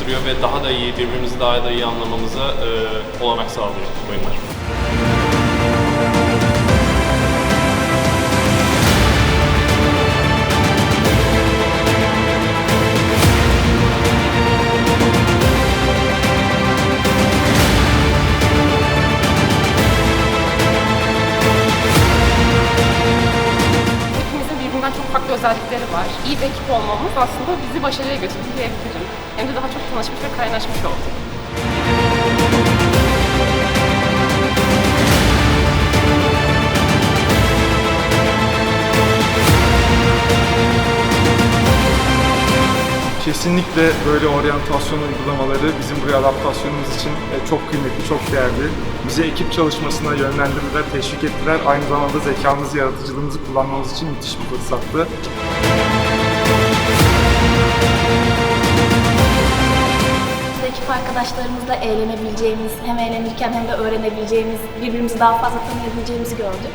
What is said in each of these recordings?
yapıyor ve daha da iyi, birbirimizi daha da iyi anlamamıza e, olanak sağlıyor oyunlar. Özellikleri var. İyi bir ekip olmamız aslında bizi başarıya götürdü diyebilirim. Hem de daha çok tanışmış ve kaynaşmış olduk. Kesinlikle böyle oryantasyon uygulamaları bizim buraya adaptasyonumuz için e, çok kıymetli, çok değerli. Bize ekip çalışmasına yönlendirdiler, teşvik ettiler. Aynı zamanda zekamızı, yaratıcılığımızı kullanmamız için müthiş bir fırsattı. Ekip arkadaşlarımızla eğlenebileceğimiz, hem eğlenirken hem de öğrenebileceğimiz, birbirimizi daha fazla tanıyabileceğimizi gördük.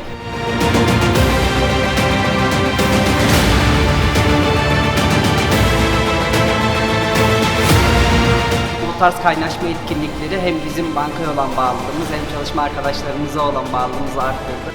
Bu tarz kaynaşma etkinlikleri hem bizim bankaya olan bağlılığımız hem çalışma arkadaşlarımıza olan bağlılığımızı arttırdı.